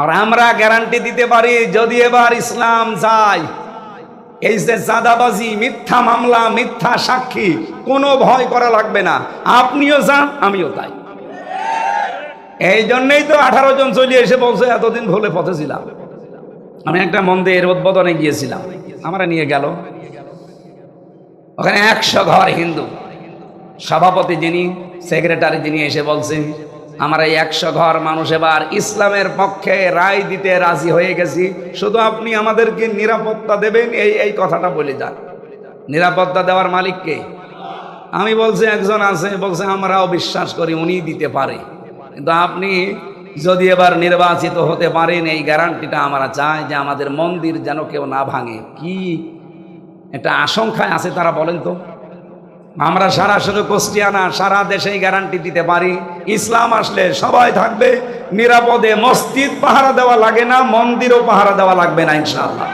আর আমরা গ্যারান্টি দিতে পারি যদি এবার ইসলাম যায়। এই যে চাঁদাবাজি, মিথ্যা মামলা, মিথ্যা সাক্ষী, কোনো ভয় করা লাগবে না। আপনিও যান, আমিও তাই। এই জন্যই তো আঠারো জন চলে এসে বলছে, এতদিন ভুলে পথে ছিলাম। আমি একটা মন্দির উদ্বোধনে গিয়েছিলাম। আমরা নিয়ে গেল। ওখানে একশো ঘর হিন্দু। সভাপতি যিনি, সেক্রেটারি যিনি এসে বলছেন আমরা এই একশো ঘর মানুষ এবার ইসলামের পক্ষে রায় দিতে রাজি হয়ে গেছি। শুধু আপনি আমাদেরকে নিরাপত্তা দেবেন, এই এই কথাটা বলে যান। নিরাপত্তা দেওয়ার মালিককে আমি বলছি, একজন আছে, বলছে, আমরাও বিশ্বাস করি, উনি দিতে পারে। কিন্তু আপনি যদি এবার নির্বাচিত হতে পারেন, এই গ্যারান্টিটা আমরা চাই যে আমাদের মন্দির যেন কেউ না ভাঙে। কি? একটা আশঙ্কায় আছে তারা বলেন তো? আমরা সারা শুধু কুষ্টিয়ানা সারা দেশেই গ্যারান্টি দিতে পারি। ইসলাম আসলে সবাই থাকবে, নিরাপদে মসজিদ পাহারা দেওয়া লাগে না, মন্দিরও পাহারা দেওয়া লাগবে না, ইনশাআল্লাহ।